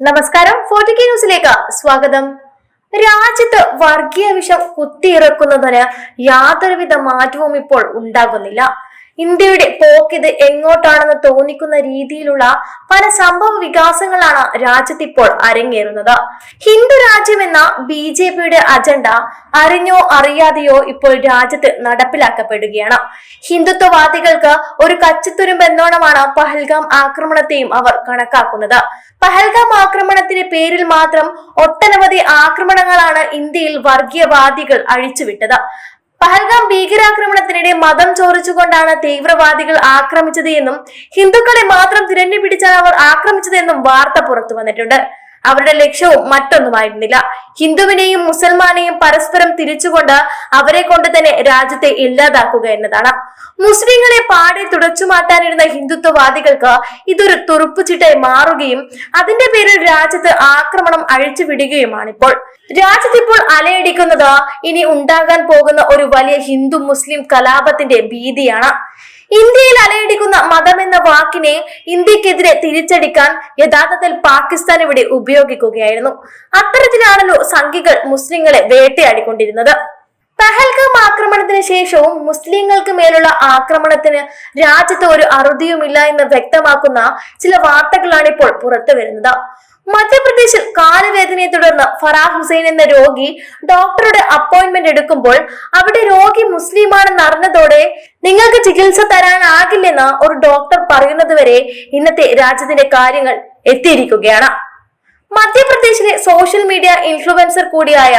നമസ്കാരം ഫോർട്ടിക്ക ന്യൂസിലേക്ക് സ്വാഗതം. രാജ്യത്ത് വർഗീയ വിഷം കുത്തിയിറക്കുന്നതിന് യാതൊരുവിധ മാറ്റവും ഇപ്പോൾ ഉണ്ടാകുന്നില്ല. ഇന്ത്യയുടെ പോക്ക് പോക്കിത് എങ്ങോട്ടാണെന്ന് തോന്നിക്കുന്ന രീതിയിലുള്ള പല സംഭവ വികാസങ്ങളാണ് രാജ്യത്ത് ഇപ്പോൾ അരങ്ങേറുന്നത്. ഹിന്ദു രാജ്യമെന്ന ബി ജെ പിയുടെ അജണ്ട അറിഞ്ഞോ അറിയാതെയോ ഇപ്പോൾ രാജ്യത്ത് നടപ്പിലാക്കപ്പെടുകയാണ്. ഹിന്ദുത്വവാദികൾക്ക് ഒരു കച്ചിത്തുരുമ്പ് എന്നോണമാണ് പഹൽഗാം ആക്രമണത്തെയും അവർ കണക്കാക്കുന്നത്. പഹൽഗാം ആക്രമണത്തിന്റെ പേരിൽ മാത്രം ഒട്ടനവധി ആക്രമണങ്ങളാണ് ഇന്ത്യയിൽ വർഗീയവാദികൾ അഴിച്ചുവിട്ടത്. പഹൽഗാം ഭീകരാക്രമണത്തിനിടെ മതം ചോദിച്ചുകൊണ്ടാണ് തീവ്രവാദികൾ ആക്രമിച്ചത് എന്നും ഹിന്ദുക്കളെ മാത്രം തിരഞ്ഞു പിടിച്ചാണ് അവർ ആക്രമിച്ചത് എന്നും വാർത്ത പുറത്തു വന്നിട്ടുണ്ട്. അവരുടെ ലക്ഷ്യവും മറ്റൊന്നുമായിരുന്നില്ല. ഹിന്ദുവിനെയും മുസൽമാനെയും പരസ്പരം തിരിച്ചുകൊണ്ട് അവരെ കൊണ്ട് തന്നെ രാജ്യത്തെ ഇല്ലാതാക്കുക എന്നതാണ്. മുസ്ലിങ്ങളെ പാടെ തുടച്ചു മാറ്റാനിരുന്ന ഹിന്ദുത്വവാദികൾക്ക് ഇതൊരു തുറുപ്പുചിട്ടായി മാറുകയും അതിന്റെ പേരിൽ രാജ്യത്ത് ആക്രമണം അഴിച്ചുവിടുകയുമാണിപ്പോൾ രാജ്യത്ത് ഇപ്പോൾ അലയടിക്കുന്നത് ഇനി ഉണ്ടാകാൻ പോകുന്ന ഒരു വലിയ ഹിന്ദു മുസ്ലിം കലാപത്തിന്റെ ഭീതിയാണ്. ഇന്ത്യയിൽ അലയടിക്കുന്ന മതം എന്ന വാക്കിനെ ഇന്ത്യക്കെതിരെ തിരിച്ചടിക്കാൻ യഥാർത്ഥത്തിൽ പാകിസ്ഥാൻ ഇവിടെ ഉപയോഗിക്കുകയായിരുന്നു. അത്തരത്തിലാണല്ലോ സംഘികൾ മുസ്ലിങ്ങളെ വേട്ടയാടിക്കൊണ്ടിരുന്നത്. പഹൽഗാം ആക്രമണത്തിന് ശേഷവും മുസ്ലിങ്ങൾക്ക് മേലുള്ള ആക്രമണത്തിന് രാജ്യത്ത് ഒരു അറുതിയുമില്ല എന്ന് വ്യക്തമാക്കുന്ന ചില വാർത്തകളാണ് ഇപ്പോൾ പുറത്തു വരുന്നത് മധ്യപ്രദേശിൽ കാലുവേദനയെ തുടർന്ന് ഫറാഹ് ഹുസൈൻ എന്ന രോഗി ഡോക്ടറുടെ അപ്പോയിന്റ്മെന്റ് എടുക്കുമ്പോൾ അവിടെ രോഗി മുസ്ലിമാണെന്ന് അറിഞ്ഞതോടെ നിങ്ങൾക്ക് ചികിത്സ തരാനാകില്ലെന്ന് ഒരു ഡോക്ടർ പറയുന്നത് വരെ ഇന്നത്തെ രാജ്യത്തിന്റെ കാര്യങ്ങൾ എത്തിയിരിക്കുകയാണ്. മധ്യപ്രദേശിലെ സോഷ്യൽ മീഡിയ ഇൻഫ്ലുവൻസർ കൂടിയായ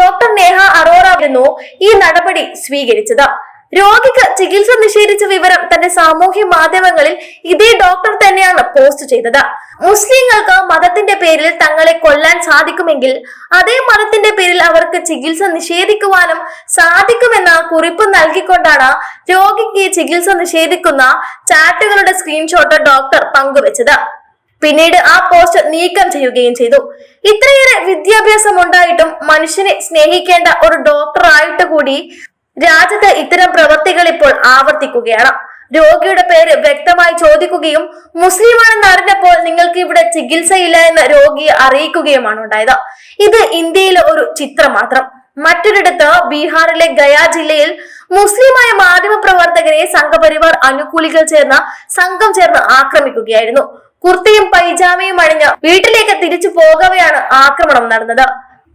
ഡോക്ടർ നേഹ അറോറ ആയിരുന്നു ഈ നടപടി സ്വീകരിച്ചത്. രോഗിക്ക് ചികിത്സ നിഷേധിച്ച വിവരം തന്റെ സാമൂഹ്യ മാധ്യമങ്ങളിൽ ഇതേ ഡോക്ടർ തന്നെയാണ് പോസ്റ്റ് ചെയ്തത്. മുസ്ലിങ്ങൾക്ക് മതത്തിന്റെ പേരിൽ തങ്ങളെ കൊല്ലാൻ സാധിക്കുമെങ്കിൽ അതേ മതത്തിന്റെ പേരിൽ അവർക്ക് ചികിത്സ നിഷേധിക്കുവാനും സാധിക്കുമെന്ന കുറിപ്പ് നൽകിക്കൊണ്ടാണ് രോഗിക്ക് ചികിത്സ നിഷേധിക്കുന്ന ചാറ്റുകളുടെ സ്ക്രീൻഷോട്ട് ഡോക്ടർ പങ്കുവച്ചത്. പിന്നീട് ആ പോസ്റ്റ് നീക്കം ചെയ്യുകയും ചെയ്തു. ഇത്രയേറെ വിദ്യാഭ്യാസം ഉണ്ടായിട്ടും മനുഷ്യനെ സ്നേഹിക്കേണ്ട ഒരു ഡോക്ടർ ആയിട്ട് കൂടി രാജ്യത്ത് ഇത്തരം പ്രവൃത്തികൾ ഇപ്പോൾ ആവർത്തിക്കുകയാണ്. രോഗിയുടെ പേര് വ്യക്തമായി ചോദിക്കുകയും മുസ്ലിമാണെന്ന് അറിഞ്ഞപ്പോൾ നിങ്ങൾക്ക് ഇവിടെ ചികിത്സയില്ല എന്ന് രോഗിയെ അറിയിക്കുകയുമാണ് ഉണ്ടായത്. ഇത് ഇന്ത്യയിലെ ഒരു ചിത്രം മാത്രം. മറ്റൊരിടത്ത് ബീഹാറിലെ ഗയ ജില്ലയിൽ മുസ്ലിമായ മാധ്യമ പ്രവർത്തകരെ സംഘപരിവാർ അനുകൂലികൾ ചേർന്ന സംഘം ചേർന്ന് ആക്രമിക്കുകയായിരുന്നു. കുർത്തിയും പൈജാമയും അണിഞ്ഞ് വീട്ടിലേക്ക് തിരിച്ചു പോകവെയാണ് ആക്രമണം നടന്നത്.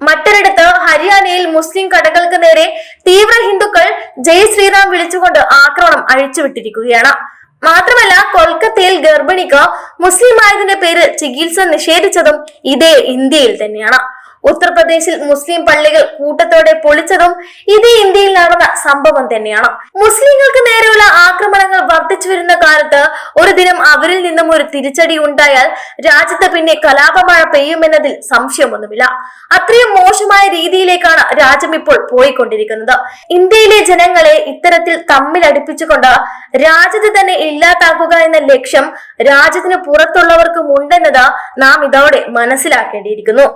മറ്റൊരിടത്ത് ഹരിയാനയിൽ മുസ്ലിം കടകൾക്ക് നേരെ തീവ്ര ഹിന്ദുക്കൾ ജയ് ശ്രീറാം വിളിച്ചുകൊണ്ട് ആക്രമണം അഴിച്ചുവിട്ടിരിക്കുകയാണ്. മാത്രമല്ല കൊൽക്കത്തയിൽ ഗർഭിണിക്ക് മുസ്ലിം ആയതിന്റെ പേരിൽ ചികിത്സ നിഷേധിച്ചതും ഇതേ ഇന്ത്യയിൽ തന്നെയാണ്. ഉത്തർപ്രദേശിൽ മുസ്ലിം പള്ളികൾ കൂട്ടത്തോടെ പൊളിച്ചതും ഇതേ ഇന്ത്യയിൽ നടന്ന സംഭവം തന്നെയാണ്. മുസ്ലിങ്ങൾക്ക് നേരെയുള്ള ആക്രമണങ്ങൾ വർദ്ധിച്ചു വരുന്ന കാലത്ത് ഒരു ദിനം അവരിൽ നിന്നും ഒരു തിരിച്ചടി ഉണ്ടായാൽ രാജ്യത്ത് പിന്നെ കലാപമഴ പെയ്യുമെന്നതിൽ സംശയമൊന്നുമില്ല. അത്രയും മോശമായ രീതിയിലേക്കാണ് രാജ്യം ഇപ്പോൾ പോയിക്കൊണ്ടിരിക്കുന്നത്. ഇന്ത്യയിലെ ജനങ്ങളെ ഇത്തരത്തിൽ തമ്മിൽ അടുപ്പിച്ചുകൊണ്ട് രാജ്യത്ത് തന്നെ ഇല്ലാതാക്കുക എന്ന ലക്ഷ്യം രാജ്യത്തിന് പുറത്തുള്ളവർക്കും ഉണ്ടെന്നത് നാം ഇതോടെ മനസ്സിലാക്കേണ്ടിയിരിക്കുന്നു.